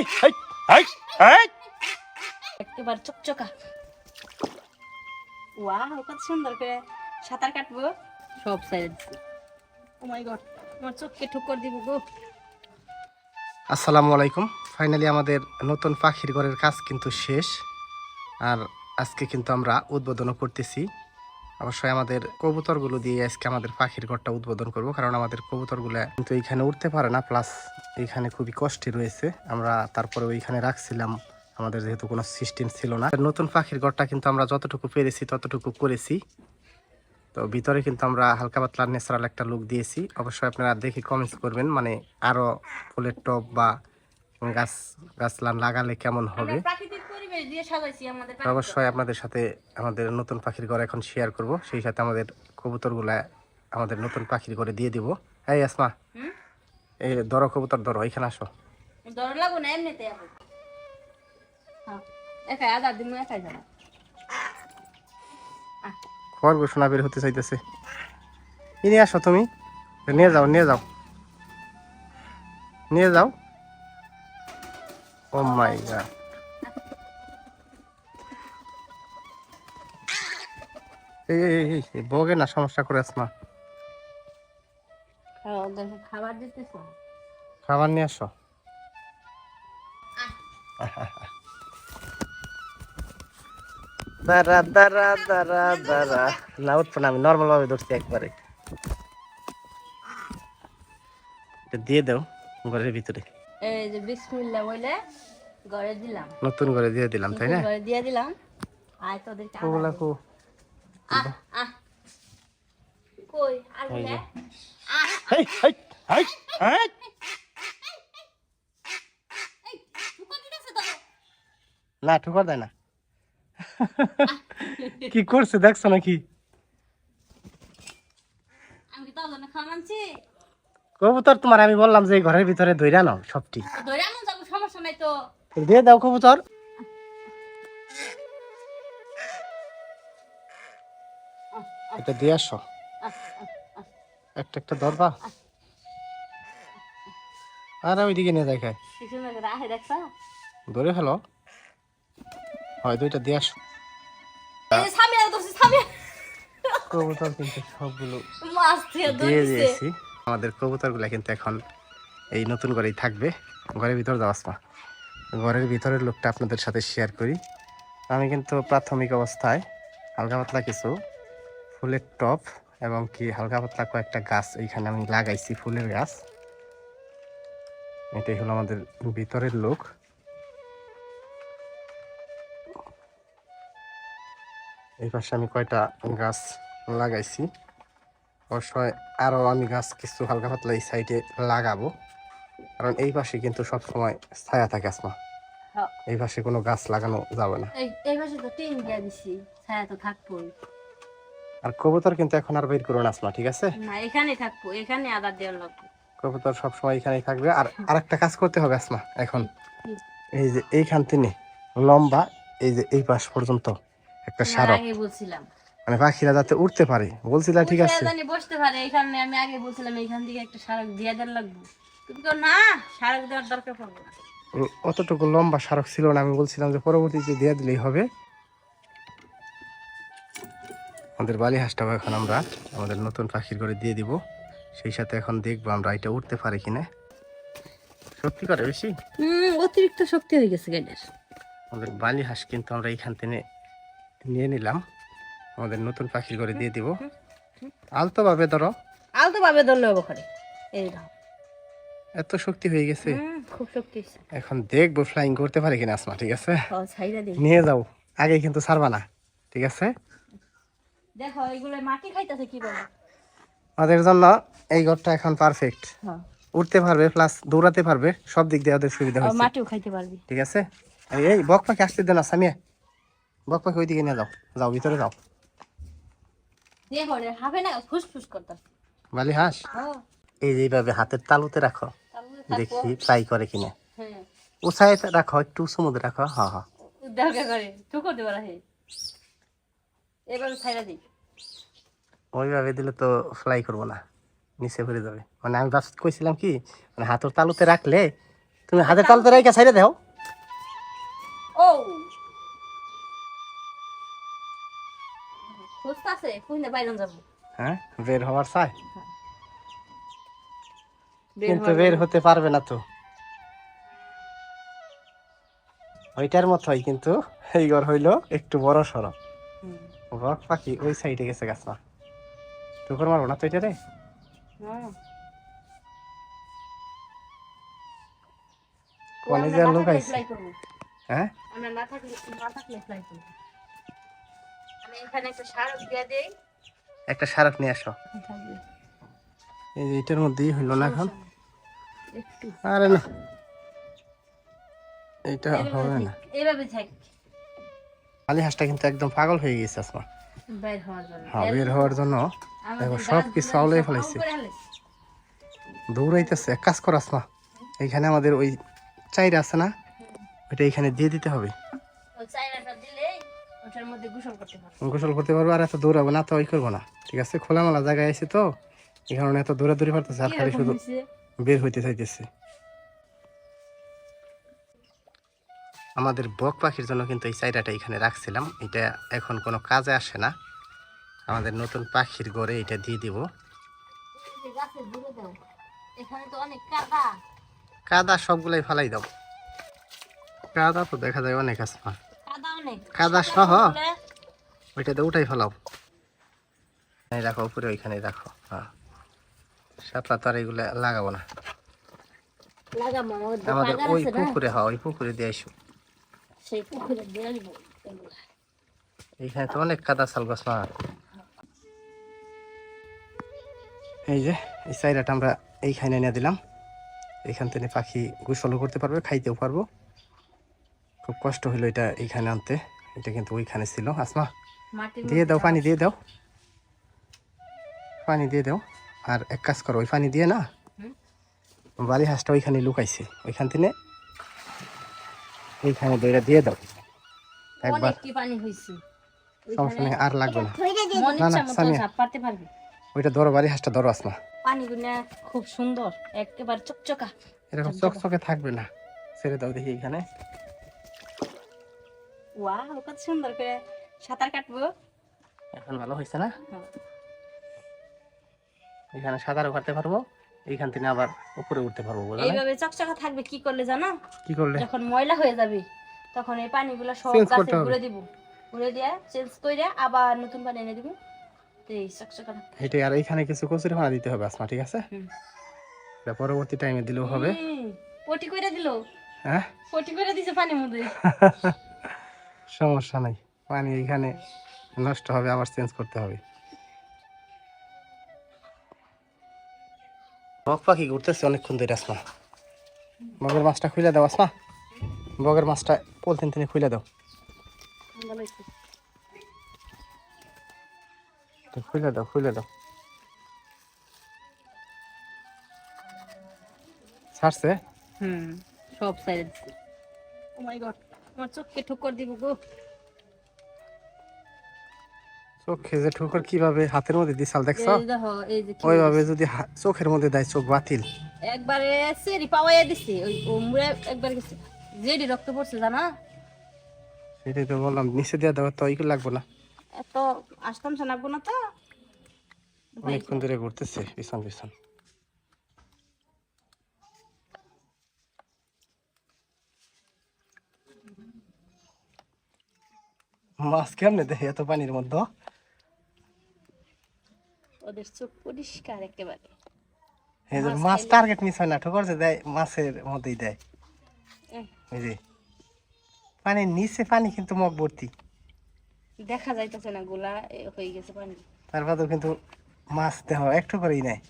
হেই হেই হেই হেই একেবারে চকচকা। ওয়াও কত সুন্দর করে সাঁতার কাটবো। সব সাইড। ও মাই গড আমার চোখকে ঠুকর দিব গো। আসসালামু আলাইকুম। ফাইনালি আমাদের নতুন পাখির ঘরের কাজ কিন্তু শেষ। আর আজকে কিন্তু আমরা উদ্বোধনও করতেছি। অবশ্যই আমাদের কবুতরগুলো দিয়ে আজকে আমাদের পাখির ঘরটা উদ্বোধন করব, কারণ আমাদের কবুতরগুলো কিন্তু এইখানে উঠতে পারে না প্লাস এইখানে খুবই কষ্টে রয়েছে। আমরা তারপরে ওইখানে রাখছিলাম, আমাদের যেহেতু কোনো সিস্টেম ছিল না। নতুন পাখির ঘরটা কিন্তু আমরা যতটুকু পেরেছি, ততটুকু করেছি। তো ভিতরে কিন্তু আমরা হালকা পাতলা ন্যাচারাল একটা লুক দিয়েছি। অবশ্যই আপনারা দেখে কমেন্টস করবেন মানে আরও ফুলের টব বা গাছ গাছলান লাগালে কেমন হবে। পরিবেশ দিয়ে সাজাইছি আমাদের অবশ্যই আপনাদের সাথে আমাদের নতুন পাখির ঘর এখন শেয়ার করব। সেই সাথে আমাদের কবুতরগুলা আমাদের নতুন পাখির ঘরে দিয়ে দিব। এই আসমা এই ধরো কবুতর ধরো এখানে আসো। ডর লাগো না এমনিতে হ্যাঁ একাই আদার দিন একাই যাব। খরগোশ না বের হতে চাইতেছে। নিয়ে আসো তুমি। নিয়ে যাও নিয়ে যাও। নিয়ে যাও। ও মাই গড এই বগে না সমস্যা করে আসমা। খাবার দিতেছ? খাবার নিয়ে আসো। দাঁড়া দাঁড়া দাঁড়া দাঁড়া। না উঠবো না আমি নর্মাল ভাবে ধরছি একবারে। দিয়ে দাও ঘরের ভিতরে। এই যে বিসমিল্লা বলে ঘরে দিলাম। নতুন করে দিয়ে দিলাম তাই না? ঘরে দিয়ে দিলাম। আয় তোদেরকে কই আর এই না ঠুকর দেয় না কি করছে দেখছ নাকি কবুতর তোমার আমি বললাম যে ঘরের ভিতরে ধইরা নাও সবটি ধরে দিয়ে দাও কবুতর এটা দিয়ে আসো। একটা একটা ধরবা আর ওইদিকে নিয়ে যায় খায় কি সুন্দর করে আহে দেখছা? ধরে ফেলো। হয় দুইটা দিয়ে আসো। কবুতর কিন্তু সবগুলো দিয়ে দিয়েছি। আমাদের কবুতরগুলো কিন্তু এখন এই নতুন ঘরেই থাকবে। ঘরের ভিতর যাওয়া আসবা ঘরের ভিতরের লোকটা আপনাদের সাথে শেয়ার করি। আমি কিন্তু প্রাথমিক অবস্থায় হালকা পাতলা কিছু ফুলের টপ এবং কি হালকা পাতলা কয়েকটা গাছ এইখানে আমি লাগাইছি ফুলের গাছ। এটাই হলো আমাদের ভিতরের লোক। এই পাশে আমি কয়টা গাছ লাগাইছি। অবশ্যই আরও আমি গাছ কিছু হালকা পাতলা এই সাইডে লাগাবো। কারণ এই পাশে কিন্তু সব সময় ছায়া থাকে আসমা। হ্যাঁ। এই পাশে কোনো গাছ লাগানো যাবে না। এই এই পাশে তো টিন দিয়ে দিছি ছায়া তো থাকবোই। আর কবুতর কিন্তু এখন আর বের করুন আসমা ঠিক আছে? না এখানে থাকব এখানে আদার দেওয়ার লাগবে। কবুতর সব সময় এখানেই থাকবে। আর আরেকটা কাজ করতে হবে আসমা এখন। এই যে এইখান থেকে লম্বা এই যে এই পাশ পর্যন্ত একটা আগে বলছিলাম। মানে পাখিরা যাতে উঠতে পারে বলছিলা ঠিক আছে? জানি বসতে পারে এখানে আমি আগে বলছিলাম এখান থেকে একটা সারক দিয়ে দেওয়ার লাগবে। তুমি তো না সারক দেওয়ার দরকার পড়বে না। অতটুকু লম্বা সারক ছিল না আমি বলছিলাম যে পরবর্তীতে দিয়ে দিলেই হবে। আমাদের বালি হাঁসটাও এখন আমরা আমাদের নতুন পাখির ঘরে দিয়ে দিব। সেই সাথে এখন দেখব আমরা এটা উঠতে পারে কিনা। সত্যি করে বেশি? অতিরিক্ত শক্তি হয়ে গেছে গাইডের। আমাদের বালি হাঁস কিন্তু আমরা এইখান থেকে নিয়ে নিলাম। আমাদের নতুন পাখির ঘরে দিয়ে দিব। আলতো ভাবে ধরো। আলতো ভাবে ধরলে হবে করে এই এত শক্তি হয়ে গেছে। খুব শক্তি এখন দেখব ফ্লাইং করতে পারে কিনা আসমা ঠিক আছে? নিয়ে যাও। আগে কিন্তু ছাড়বা না ঠিক আছে? দেখো এগুলো মাটি খাইতেছে কি বলে ওদের জন্য এই ঘরটা এখন পারফেক্ট হ্যাঁ। উঠতে পারবে প্লাস দৌড়াতে পারবে সব দিক দিয়ে ওদের সুবিধা আর মাটিও খাইতে পারবি। ঠিক আছে? এই বক পাখি আসতে দেন সামিয়া। বক পাখি ওইদিকে নিয়ে যাও। যাও ভিতরে যাও। দেখো রে হবে না ফুসফুস করতেছে। বালি হাঁস। হ্যাঁ। এই যে এইভাবে হাতের তালুতে রাখো দেখি ট্রাই করে কিনা। হ্যাঁ। উঁচাই রাখো একটু সমুদ্রে রাখো হ্যাঁ হ্যাঁ। করে দিই। ওইভাবে দিলে তো ফ্লাই করব না নিচে পড়ে যাবে। মানে আমি ভাবছি কইছিলাম কি মানে হাতের তালুতে রাখলে তুমি হাতে তালতে রাইকা ছাইরে দাও। ও! খুঁজতাছে খুঁজলে বাইরে যাব। হ্যাঁ বের হওয়ার চাই। কিন্তু বের হতে পারবে না তো। ওইটার মতোই কিন্তু এই ঘর হইল একটু বড় হুম। বক পাখি ওই সাইডে গেছে গাছ মা টুকুর মারবো না তো এটা রে লোক আইছে। হ্যাঁ আমরা না থাকলে না থাকলে fly করব। আমি এখানে একটা সার দিয়ে দেই একটা সারাক নিয়ে আসো। এই যে এটার মধ্যেই হইল না এখন? আরে না। এটা হবে না। এইভাবে থাক। আলি হাঁসটা কিন্তু একদম পাগল হয়ে গেছে আসমা। বের হওয়ার জন্য। হ্যাঁ বের হওয়ার জন্য। দেখো, সব কিছু আউলাই ফেলাইছে। দৌড়াইতেছে এক কাজ কর আসমা এইখানে আমাদের ওই চাইরা আছে না? ওইটা এখানে দিয়ে দিতে হবে। গোসল করতে পারব। আর এত দৌড়াবো না তো ওই করব না। ঠিক আছে খোলামেলা জায়গায় আছে তো এই কারণে এত দৌড়াদৌড়ি পারতেছে আর খালি শুধু বের হইতে চাইতেছে। আমাদের বক পাখির জন্য কিন্তু এই চাইরাটা এখানে রাখছিলাম। এটা এখন কোনো কাজে আসে না। আমাদের নতুন পাখির ঘরে এটা দিয়ে দিব। কাদা সবগুলাই ফালাই দাও। কাদা তো দেখা যায় অনেক আসমা কাদা সহ? ওইটাতে উঠাই ফেলাও। রাখো উপরে ওইখানে রাখো হ্যাঁ। সাপলা তো আর এগুলো লাগাবো না। আমাদের ওই পুকুরে হ্যাঁ ওই পুকুরে দিয়ে আসো সেই পুকুরে দিয়ে আসব এইখানে তো অনেক কাদা শাল গাছ না। এই যে এই সাইডাটা আমরা এইখানে এনে দিলাম। এইখান থেকে পাখি গোসলও করতে পারবে খাইতেও পারব। খুব কষ্ট হলো এটা এইখানে আনতে। এটা কিন্তু ওইখানে ছিল। আসমা দিয়ে দাও পানি দিয়ে দাও। পানি দিয়ে দাও। আর এক কাজ করো ওই পানি দিয়ে না। বালি হাঁসটা ওইখানে লুকাইছে। ওইখান থেকে এইখানে দইটা দিয়ে দাও। একবার। কি পানি হয়েছে সমস্যা নেই আর লাগবে না। না, না, সামিয়া। পারতে পারবি। ওইটা ধরো বালি হাঁসটা ধরো আসমা। পানিগুলো খুব সুন্দর একেবারে চকচকা। এরকম চকচকে থাকবে না। ছেড়ে দাও দেখি এখানে। ওয়াও কত সুন্দর করে সাঁতার কাটবো। এখন ভালো হয়েছে না? হ্যাঁ। এখানে সাঁতারও কাটতে পারব। এইখান থেকে আবার উপরে উঠতে পারব বুঝলে এইভাবে চকচকা থাকবে কি করলে জানো? কি করলে? যখন ময়লা হয়ে যাবে তখন এই পানিগুলো সব গাছে ঘুরে দিব। ঘুরে দিয়ে চেঞ্জ করে আবার নতুন পানি এনে দিব। এই চকচকা। এটা আর এইখানে কিছু কচুরি ফানা দিতে হবে আসমা ঠিক আছে। এটা পরবর্তী টাইমে দিলেও হবে। পটি করে দিল? হ্যাঁ? পটি করে দিছে পানির মধ্যে। সমস্যা নাই। পানি এখানে নষ্ট হবে আবার চেঞ্জ করতে হবে। বক পাখি ঘুরতেছে অনেকক্ষণ ধরে আসমা। বগের মাছটা খুলে দাও আসমা। বগের মাছটা পলিথিন থেকে খুলে দাও। খুলে দাও খুলে দাও। ছাড়ছে? হুম সব সাইড ও মাই গড আমার চোখকে ঠোকর দিব গো। চোখে যে ঠোকর কীভাবে হাতের মধ্যে দেখছ? ওইভাবে যদি চোখের মধ্যে দেয় চোখ বাতিল। একবারে সেরি পাওয়াইয়া দিছে ওই ও একবার গেছে। জেডি রক্ত পড়ছে জানা? সেটাই তো বললাম নিচে দিয়ে দেওয়া তো ওইগুলো লাগবো না। এত আসতাম শোনাবো না তো। অনেকক্ষণ ধরে ঘুরতেছে পিছন পিছন। মাছ কেমনে দেখে এত পানির মধ্যে? ওদের চোখ পরিষ্কার একেবারে। এই যে মাছ টার্গেট মিস হয় না ঠোকর যে দেয় মাছের মধ্যেই দেয়। এই যে পানির নিচে পানি কিন্তু মগ ভর্তি। দেখা যাইতেছে না গোলা হয়ে গেছে পানি। তারপরেও কিন্তু মাছ দেহ একটু করেই নেয়